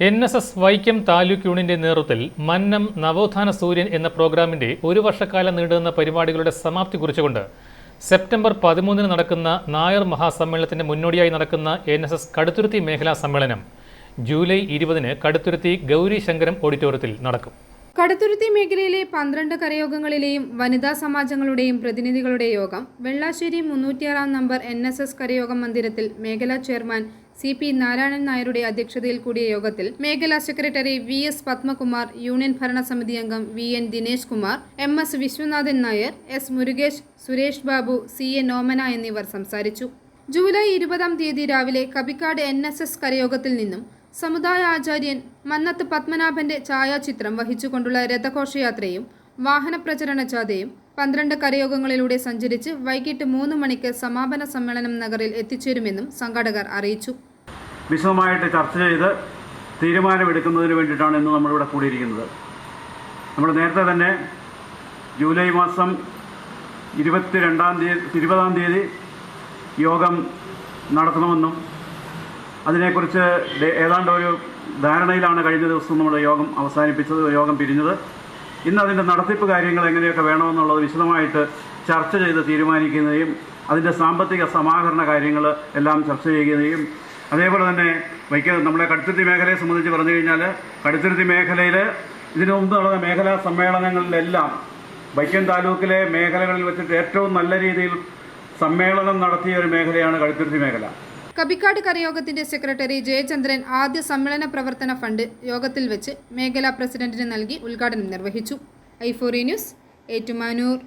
N S S Vaikom taluk യൂണിയന്റെ നേതൃത്വത്തിൽ മന്നം നവോത്ഥാന സൂര്യൻ എന്ന പ്രോഗ്രാമിന്റെ ഒരു വർഷക്കാലം നീണ്ടുനിന്ന പരിപാടികളുടെ സമാപ്തി കുറിച്ചുകൊണ്ട് സെപ്റ്റംബർ പതിമൂന്നിന് നടക്കുന്ന നായർ മഹാസമ്മേളനത്തിന്റെ മുന്നോടിയായി നടക്കുന്ന എൻ എസ് എസ് കടുത്തുരുത്തി മേഖലാ സമ്മേളനം ജൂലൈ ഇരുപതിന് കടുത്തുരുത്തി ഗൗരി ശങ്കരം ഓഡിറ്റോറിയത്തിൽ നടക്കും. കടുത്തുരുത്തി മേഖലയിലെ പന്ത്രണ്ട് കരയോഗങ്ങളിലെയും വനിതാ സമാജങ്ങളുടെയും പ്രതിനിധികളുടെ യോഗം വെള്ളാശ്ശേരി മുന്നൂറ്റിയാറാം നമ്പർ എൻ എസ് എസ് കരയോഗം മന്ദിരത്തിൽ മേഖലാ ചെയർമാൻ സി പി നാരായണൻ നായരുടെ അധ്യക്ഷതയിൽ കൂടിയ യോഗത്തിൽ മേഖലാ secretary V S Padmakumar union ഭരണസമിതി അംഗം V N Dinesh Kumar M S Viswanathan Nair S Murukesh Suresh Babu C A നോമന എന്നിവർ സംസാരിച്ചു. ജൂലൈ ഇരുപതാം തീയതി രാവിലെ കബിക്കാട് എൻ എസ് എസ് കരയോഗത്തിൽ നിന്നും സമുദായ ആചാര്യൻ മന്നത്ത് പത്മനാഭന്റെ ഛായാചിത്രം വഹിച്ചുകൊണ്ടുള്ള രഥഘോഷയാത്രയും വാഹന പ്രചരണ ജാഥയും പന്ത്രണ്ട് കരയോഗങ്ങളിലൂടെ സഞ്ചരിച്ച് വൈകിട്ട് മൂന്ന് മണിക്ക് സമാപന സമ്മേളനം നഗറിൽ എത്തിച്ചേരുമെന്നും സംഘാടകർ അറിയിച്ചു. വിശദമായിട്ട് ചർച്ച ചെയ്ത് തീരുമാനമെടുക്കുന്നതിന് വേണ്ടിയിട്ടാണ് ഇന്ന് നമ്മളിവിടെ കൂടിയിരിക്കുന്നത്. നമ്മൾ നേരത്തെ തന്നെ ജൂലൈ മാസം ഇരുപത്തി രണ്ടാം തീയതി ഇരുപതാം തീയതി യോഗം നടത്തണമെന്നും അതിനെക്കുറിച്ച് ഏതാണ്ട് ഒരു ധാരണയിലാണ് കഴിഞ്ഞ ദിവസം നമ്മൾ യോഗം അവസാനിപ്പിച്ചത് യോഗം പിരിഞ്ഞത്. ഇന്ന് അതിന്റെ നടത്തിപ്പ് കാര്യങ്ങൾ എങ്ങനെയൊക്കെ വേണമെന്നുള്ളത് വിശദമായിട്ട് ചർച്ച ചെയ്ത് തീരുമാനിക്കുന്നതും അതിന്റെ സാമ്പത്തിക സമാഹരണ കാര്യങ്ങൾ എല്ലാം ചർച്ച ചെയ്യുകയും അതേപോലെ തന്നെ വൈക്ക നമ്മളെ കടുത്തിരുത്തി മേഖലയെ സംബന്ധിച്ച് പറഞ്ഞു കഴിഞ്ഞാൽ കടുത്തിരുത്തി മേഖലയിൽ ഇതിനു മുമ്പ് നടന്ന മേഖലാ സമ്മേളനങ്ങളിലെല്ലാം വൈക്കം താലൂക്കിലെ മേഖലകളിൽ വെച്ചിട്ട് ഏറ്റവും നല്ല രീതിയിൽ സമ്മേളനം നടത്തിയ ഒരു മേഖലയാണ് കടുത്തിരുത്തി മേഖല. കബിക്കാട് കരയോഗത്തിന്റെ സെക്രട്ടറി ജയചന്ദ്രൻ ആദ്യ സമ്മേളന പ്രവർത്തന ഫണ്ട് യോഗത്തിൽ വെച്ച് മേഖലാ പ്രസിഡന്റിന് നൽകി ഉദ്ഘാടനം നിർവഹിച്ചു. ഐഫോറി ന്യൂസ് ഏറ്റുമാനൂർ.